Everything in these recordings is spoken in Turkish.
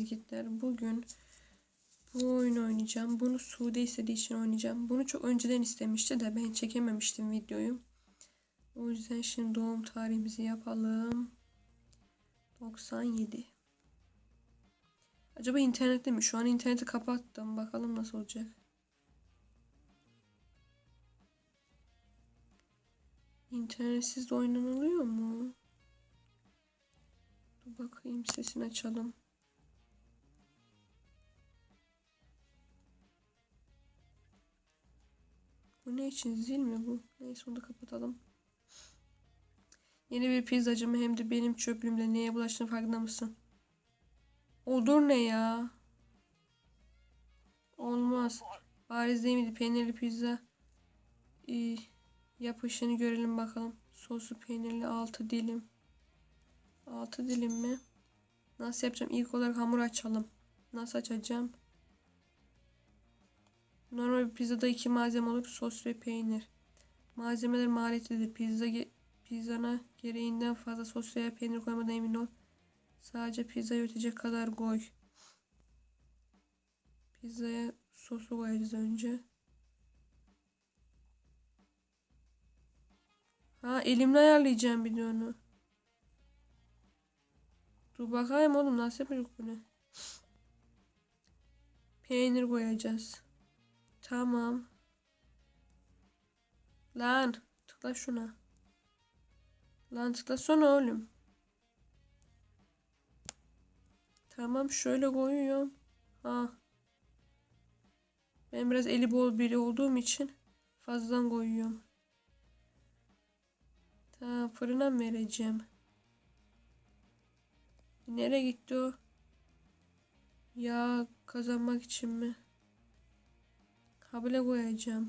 izgitler. Bugün bu oyunu oynayacağım. Bunu Sude istediği için oynayacağım. Bunu çok önceden istemişti de ben çekememiştim videoyu. O yüzden şimdi doğum tarihimizi yapalım. 97. Acaba internette mi? Şu an interneti kapattım. Bakalım nasıl olacak. İnternetsiz de oynanılıyor mu? Dur bakayım sesini açalım. İçin? Zil mi bu? Neyse onu da kapatalım. Yeni bir pizzacı mı hem de benim çöplüğümle neye bulaştığını farkında mısın? Olur ne ya? Olmaz. Bariz değil miydi? Peynirli pizza. Ee, yapışını görelim bakalım. Soslu peynirli 6 dilim. 6 dilim mi? Nasıl yapacağım? İlk olarak hamur açalım. Nasıl açacağım? Normal bir pizzada iki malzeme olur. Sos ve peynir. Malzemeler maliyetlidir. Pizza ge- pizzana gereğinden fazla sos veya peynir koymadan emin ol. Sadece pizza ötecek kadar koy. Pizzaya sosu koyacağız önce. Ha elimle ayarlayacağım bir de onu. Dur bakayım oğlum nasıl yapacak bunu? Peynir koyacağız. Tamam. Lan tıkla şuna. Lan tıklasana oğlum. Tamam şöyle koyuyorum. Ha. Ben biraz eli bol biri olduğum için fazladan koyuyorum. Tamam fırına mı vereceğim? Nereye gitti o? Yağ kazanmak için mi? Kabile koyacağım.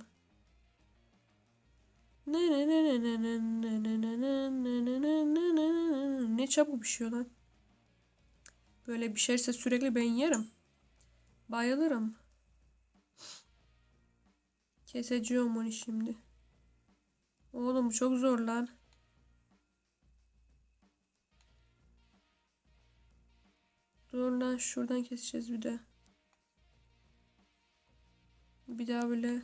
Ne çabuk pişiyor lan. Böyle pişerse sürekli ben yerim. Bayılırım. Keseceğim onu şimdi. Oğlum çok zor lan. Dur lan şuradan keseceğiz bir de. Bir daha böyle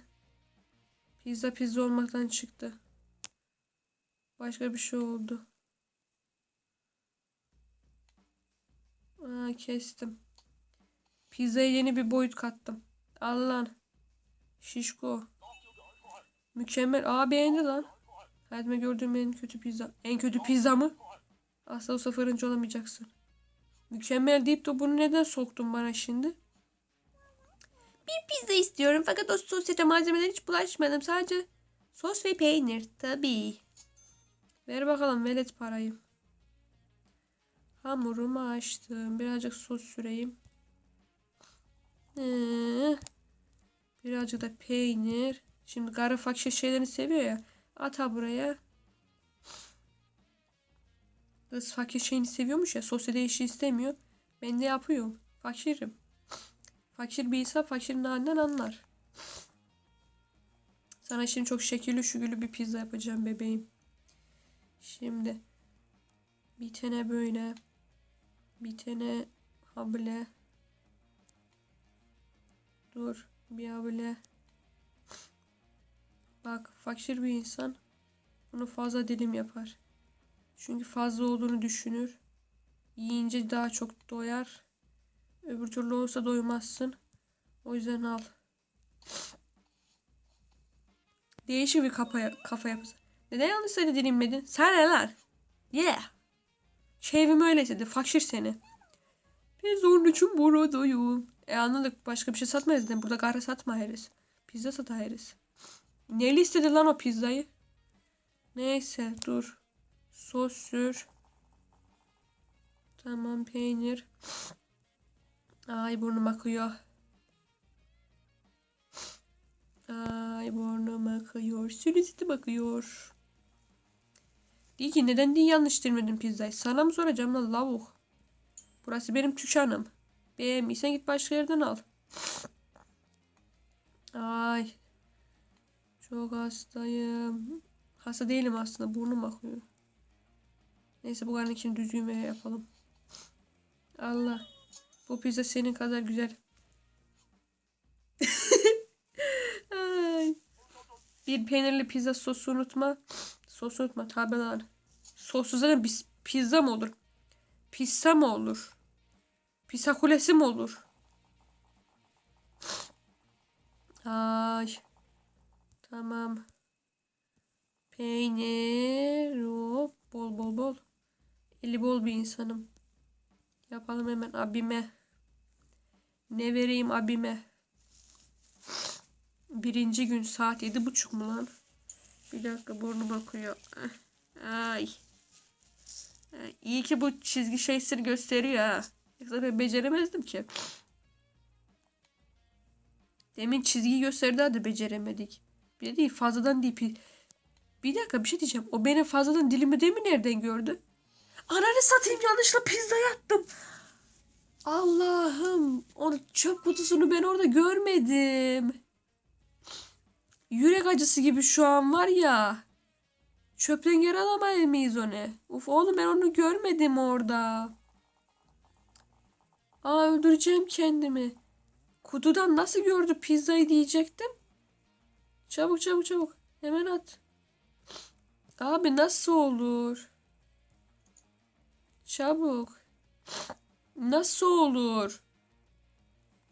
pizza pizza olmaktan çıktı. Başka bir şey oldu. Aa, kestim. Pizzaya yeni bir boyut kattım. Al lan. Şişko. Mükemmel. Aa beğendi lan. Hayatımda gördüğüm en kötü pizza. En kötü pizza mı? Asla olsa fırıncı olamayacaksın. Mükemmel deyip de bunu neden soktun bana şimdi? Bir pizza istiyorum fakat o sosyete malzemelerine hiç bulaşmadım. Sadece sos ve peynir. Tabii. Ver bakalım velet parayı. Hamurumu açtım. Birazcık sos süreyim. Ee, birazcık da peynir. Şimdi fakir şeylerini seviyor ya. At ha buraya. Kız fakir şeyini seviyormuş ya. Sosyete işi istemiyor. Ben de yapıyorum. Fakirim. Fakir bir insan fakirin halinden anlar. Sana şimdi çok şekilli şugülü bir pizza yapacağım bebeğim. Şimdi bir tane böyle bir tane habile dur bir habile bak fakir bir insan bunu fazla dilim yapar. Çünkü fazla olduğunu düşünür. Yiyince daha çok doyar. Öbür türlü olsa doymazsın. O yüzden al. Değişik bir kafa, kafa yapısı. Neden yanlış sayıda dilinmedin? Sen ne lan? Yeah. Şevim öyle istedi. Fakir seni. Onun için buradayım. E anladık. Başka bir şey satmayız. Ne? Burada kahve satma. Pizza sat. Neli istedi lan o pizzayı? Neyse dur. Sos sür. Tamam peynir. Ay burnum akıyor. Ay burnum akıyor. Sürüsütü bakıyor. Diyor ki neden diye yanlış dirmedin pizzayı? Sana mı soracağım lan lavuk? Burası benim dükkanım. Beğenmiysen git başka yerden al. Ay. Çok hastayım. Hasta değilim aslında. Burnum akıyor. Neyse bu karnın için düzgün yapalım. Allah. Bu pizza senin kadar güzel. Ay. Bir peynirli pizza sosu unutma. Sosu unutma tabi lan. Sossuz zaten biz pizza mı olur? Pizza mı olur? Pizza kulesi mi olur? Ay. Tamam. Peynir. Hop. Bol bol bol. Eli bol bir insanım. Yapalım hemen abime. Ne vereyim abime? Birinci gün saat yedi buçuk mu lan? Bir dakika burnum akıyor. Ay. Ay, İyi ki bu çizgi şeysini gösteriyor ha. Yoksa ben beceremezdim ki. Demin çizgiyi gösterdi hadi beceremedik. Bir de değil fazladan değil. Bir dakika bir şey diyeceğim. O benim fazladan dilimi değil mi nereden gördü? Ananı satayım yanlışla pizza yattım. Allah'ım. O çöp kutusunu ben orada görmedim. Yürek acısı gibi şu an var ya. Çöpten geri alamayız mıyız onu? Uf oğlum ben onu görmedim orada. Aa öldüreceğim kendimi. Kutudan nasıl gördü pizzayı diyecektim. Çabuk çabuk çabuk. Hemen at. Abi nasıl olur? Çabuk. Nasıl olur?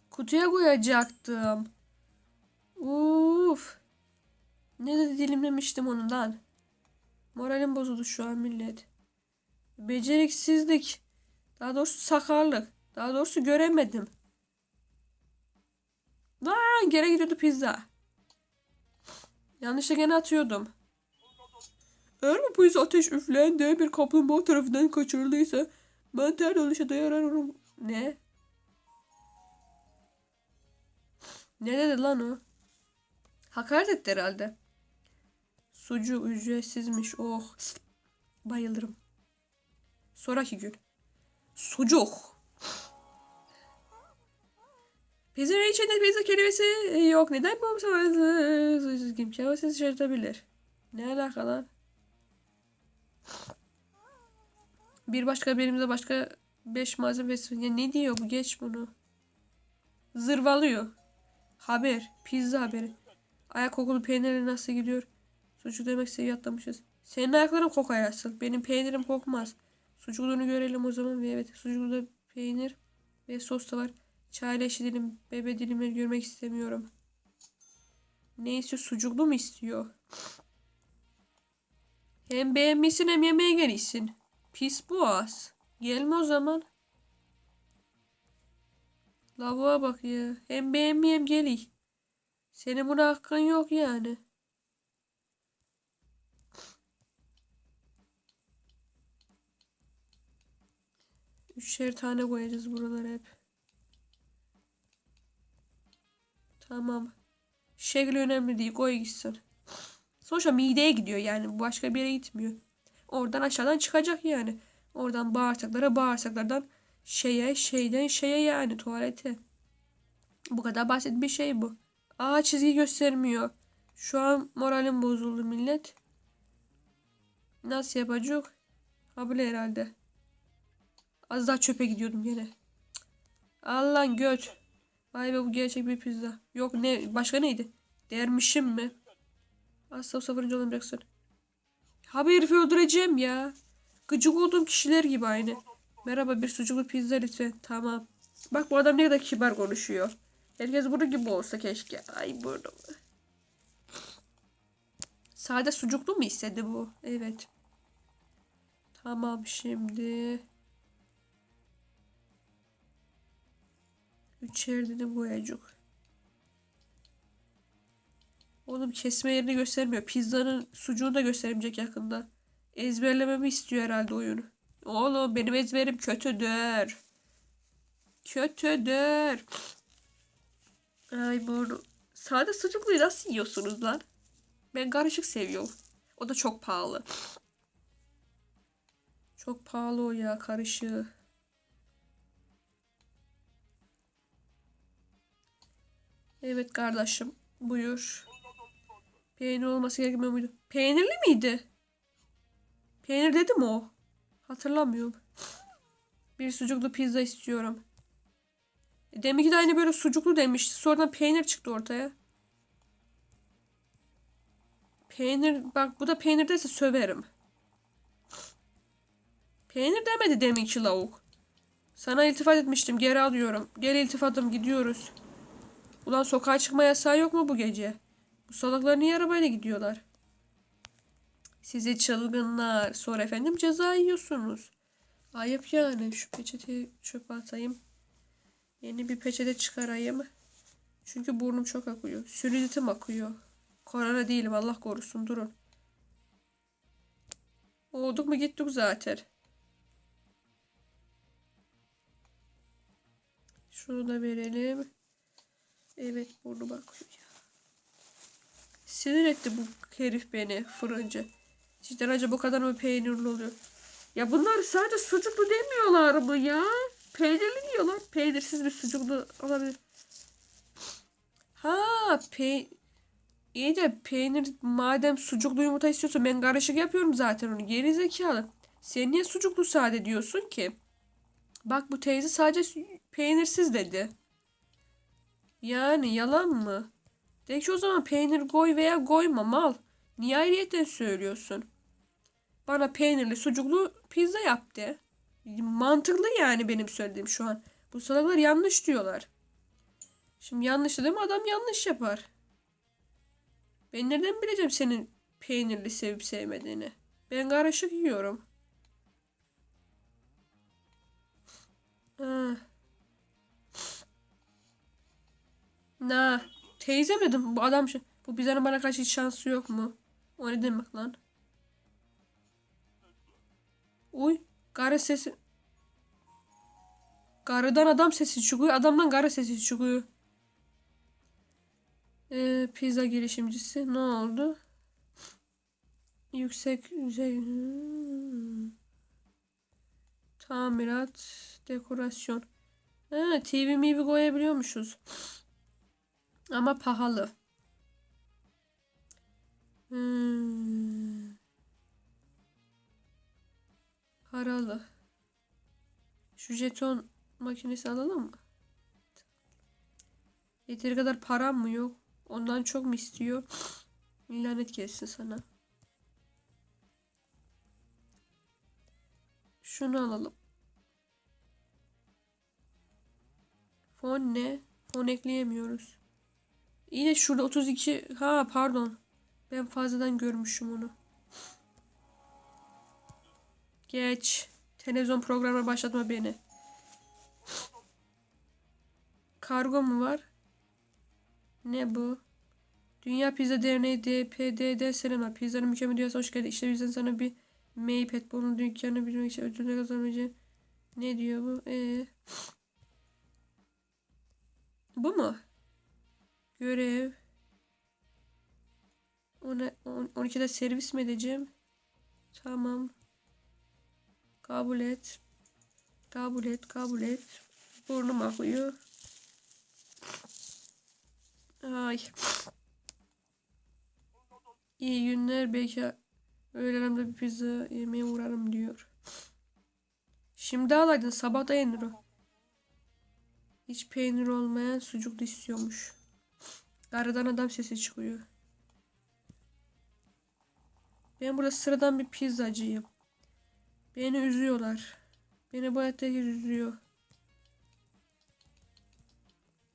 Kutuya koyacaktım. Uf. Ne de dilimlemiştim ondan. Moralim bozuldu şu an millet. Beceriksizlik. Daha doğrusu sakarlık. Daha doğrusu göremedim. Lan geri gidiyordu pizza. Yanlışla gene atıyordum. Eğer bu pizza ateş üfleyen dev bir kaplumbağa tarafından kaçırıldıysa mantar oluşa dayanırım. Ne? Ne dedi lan o? Hakaret etti herhalde. Sucuk ücretsizmiş. Oh. Bayılırım. Sonraki gün. Sucuk. Pizza içinde pizza kelimesi yok. Neden bu sucuk kim? Çabasız şaşırtabilir. Ne alaka lan? Bir başka birimize başka 5 malzeme versin. Ya ne diyor bu? Geç bunu. Zırvalıyor. Haber. Pizza haberi. Ayak kokulu peynirle nasıl gidiyor? Sucuk demek seviyatlamışız. Senin ayakların kokar asıl. Benim peynirim kokmaz. Sucukluğunu görelim o zaman. Ve evet sucuklu peynir ve sos da var. Çayla eşi dilim, bebe dilimleri görmek istemiyorum. Ne istiyor? Sucuklu mu istiyor? Hem beğenmişsin hem yemeğe gelişsin. Pis boğaz. Gelme o zaman. Lavuğa bak ya. Hem beğenmeyeyim geliy. Senin buna hakkın yok yani. Üçer tane koyacağız buralara hep. Tamam. Şekli önemli değil. Koy gitsin. Sonuçta mideye gidiyor yani. Başka bir yere gitmiyor. Oradan aşağıdan çıkacak yani. Oradan bağırsaklara bağırsaklardan şeye şeyden şeye yani tuvalete. Bu kadar basit bir şey bu. Aa çizgi göstermiyor. Şu an moralim bozuldu millet. Nasıl yapacak? Ha böyle herhalde. Az daha çöpe gidiyordum gene. Allah'ın göt. Vay be bu gerçek bir pizza. Yok ne başka neydi? Dermişim mi? Asla sıfırıncı olamayacaksın. Abi herifi öldüreceğim ya. Gıcık olduğum kişiler gibi aynı. Merhaba bir sucuklu pizza lütfen. Tamam. Bak bu adam ne kadar kibar konuşuyor. Herkes bunun gibi olsa keşke. Ay burnum. Sade sucuklu mu istedi bu? Evet. Tamam şimdi. Üçer dedim koyacak. Oğlum kesme yerini göstermiyor. Pizzanın sucuğunu da göstermeyecek yakında. Ezberlememi istiyor herhalde oyunu. Oğlum benim ezberim kötüdür. Kötüdür. Ay bunu. Sade sucukluyu nasıl yiyorsunuz lan? Ben karışık seviyorum. O da çok pahalı. Çok pahalı o ya karışığı. Evet kardeşim. Buyur. Peynir olması gerekmiyor muydu? Peynirli miydi? Peynir dedi mi o? Hatırlamıyorum. Bir sucuklu pizza istiyorum. Deminki de aynı böyle sucuklu demişti. Sonradan peynir çıktı ortaya. Peynir bak bu da peynir dese söverim. Peynir demedi deminki lavuk. Sana iltifat etmiştim geri alıyorum. Gel iltifatım gidiyoruz. Ulan sokağa çıkma yasağı yok mu bu gece? Bu salaklar niye arabayla gidiyorlar? Sizi çılgınlar. Sonra efendim ceza yiyorsunuz. Ayıp yani. Şu peçeteyi çöpe atayım. Yeni bir peçete çıkarayım. Çünkü burnum çok akıyor. Sülülitim akıyor. Korona değilim Allah korusun durun. Olduk mu gittik zaten. Şunu da verelim. Evet burnum akıyor ya. Sinir etti bu herif beni fırıncı. Cidden acaba bu kadar mı peynirli oluyor? Ya bunlar sadece sucuklu demiyorlar mı ya? Peynirli diyorlar. Peynirsiz bir sucuklu olabilir. Ha pey İyi de peynir madem sucuklu yumurta istiyorsun ben karışık yapıyorum zaten onu. Geri zekalı. Sen niye sucuklu sade diyorsun ki? Bak bu teyze sadece peynirsiz dedi. Yani yalan mı? De ki o zaman peynir koy veya koyma mal. Niye ayrıyetten söylüyorsun? Bana peynirli sucuklu pizza yap de. Mantıklı yani benim söylediğim şu an. Bu salaklar yanlış diyorlar. Şimdi yanlış dedim adam yanlış yapar. Ben nereden bileceğim senin peynirli sevip sevmediğini? Ben karışık yiyorum. Ha. Na, teyzem dedim bu adam şu. Bu pizzanın bana karşı hiç şansı yok mu? O ne demek lan? Uy, karı sesi. Karıdan adam sesi çıkıyor, adamdan karı sesi çıkıyor. Ee, pizza girişimcisi ne oldu? Yüksek Hmm. tamirat dekorasyon. Ha, TV mivi koyabiliyormuşuz. Ama pahalı. Hmm. Paralı. Şu jeton makinesi alalım mı? Yeteri kadar param mı yok? Ondan çok mu istiyor? Lanet gelsin sana. Şunu alalım. Fon ne? Fon ekleyemiyoruz. Yine şurada 32. Ha pardon. Ben fazladan görmüşüm onu. Geç. Televizyon programına başlatma beni. Kargo mu var? Ne bu? Dünya Pizza Derneği DPDD selamlar. Pizzanın mükemmel dünyasına hoş geldin. İşte bizden sana bir Maypad bunun dükkanı bilmek için ödülünü kazanamayacağım. Ne diyor bu? Ee, bu mu? Görev. Ona, on, 12'de servis mi edeceğim? Tamam. Kabul et. Kabul et, kabul et. Burnum akıyor. Ay. İyi günler. Belki öğlenemde bir pizza yemeye uğrarım diyor. Şimdi alaydın. Sabah da yenir o. Hiç peynir olmayan sucuklu istiyormuş. Aradan adam sesi çıkıyor. Ben burada sıradan bir pizzacıyım. Beni üzüyorlar. Beni bu hayatta üzüyor.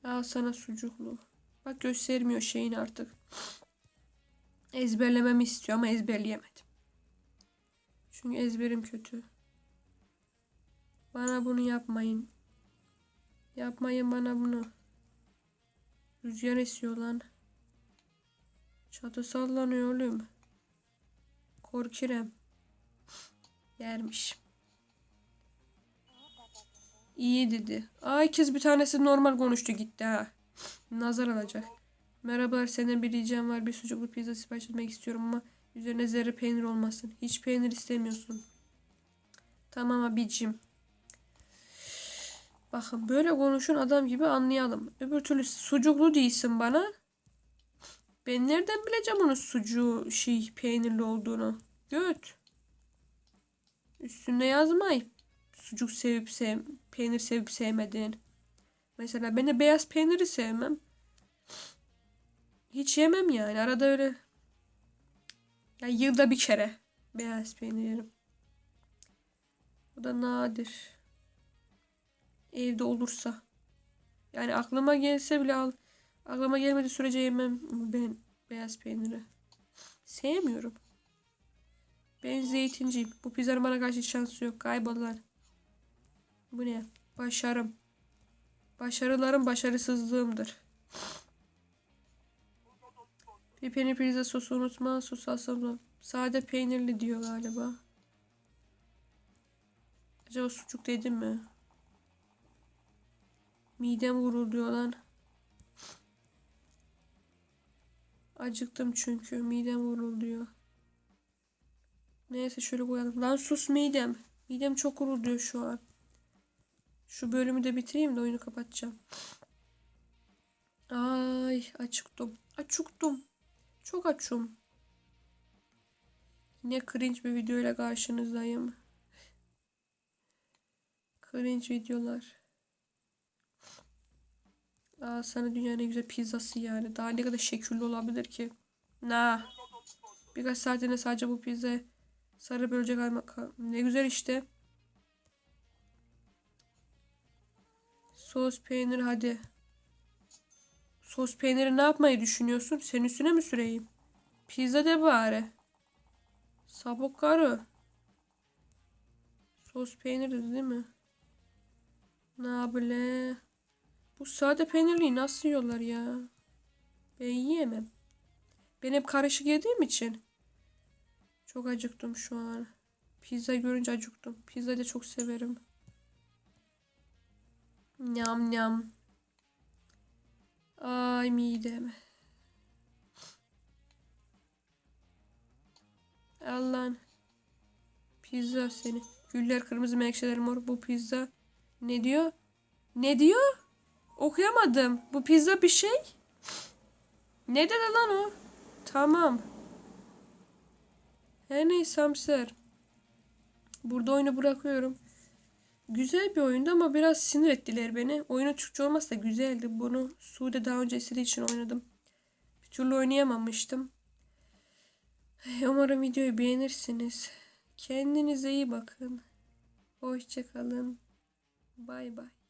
Al sana sucuklu. Bak göstermiyor şeyini artık. Ezberlememi istiyor ama ezberleyemedim. Çünkü ezberim kötü. Bana bunu yapmayın. Yapmayın bana bunu. Rüzgar esiyor lan. Çatı sallanıyor oğlum. Korkirem. Yermiş. İyi dedi. Ay kız bir tanesi normal konuştu gitti ha. Nazar alacak. Merhabalar senden bir ricam var. Bir sucuklu pizza sipariş etmek istiyorum ama üzerine zerre peynir olmasın. Hiç peynir istemiyorsun. Tamam abicim. Bakın böyle konuşun adam gibi anlayalım. Öbür türlü sucuklu değilsin bana. Ben nereden bileceğim onun sucuğu şey peynirli olduğunu? Göt. Üstünde yazmay. Sucuk sevip sev peynir sevip sevmediğin. Mesela ben de beyaz peyniri sevmem. Hiç yemem yani. Arada öyle ya yılda bir kere beyaz peynir yerim. Bu da nadir. Evde olursa. Yani aklıma gelse bile al. Aklıma gelmedi sürece yemem ben beyaz peyniri. Sevmiyorum. Ben zeytinciyim. Bu pizzanın bana karşı şansı yok. Kaybollar. Bu ne? Başarım. Başarılarım başarısızlığımdır. Bir peynir pizza sosu unutma. Sos aslında sade peynirli diyor galiba. Acaba sucuk dedim mi? Midem vuruluyor lan. Acıktım çünkü. Midem vuruluyor. Neyse şöyle koyalım. Lan sus midem. Midem çok gurulduyor şu an. Şu bölümü de bitireyim de oyunu kapatacağım. Ay acıktım. Acıktım. Çok açım. Yine cringe bir videoyla karşınızdayım. Cringe videolar. Aa, sana dünyanın en güzel pizzası yani. Daha ne kadar şekilli olabilir ki? Na. Birkaç saatine sadece bu pizza sarı bölecek aymak. Ne güzel işte. Sos peynir hadi. Sos peyniri ne yapmayı düşünüyorsun? Senin üstüne mi süreyim? Pizza de bari. Sabuk karı. Sos peyniri değil mi? Ne yapıle? Bu sade peynirliyi nasıl yiyorlar ya? Ben yiyemem. Ben hep karışık yediğim için. Çok acıktım şu an. Pizza görünce acıktım. Pizza da çok severim. Nyam nyam. Ay midem. Allah'ın. Pizza seni. Güller kırmızı menekşeler mor. Bu pizza. Ne diyor? Ne diyor? Okuyamadım. Bu pizza bir şey. Ne dedi lan o? Tamam. Her neyse hamster. Burada oyunu bırakıyorum. Güzel bir oyundu ama biraz sinir ettiler beni. Oyunu Türkçe olmasa güzeldi. Bunu Sude daha önce istediği için oynadım. Bir türlü oynayamamıştım. Umarım videoyu beğenirsiniz. Kendinize iyi bakın. Hoşçakalın. Bay bay.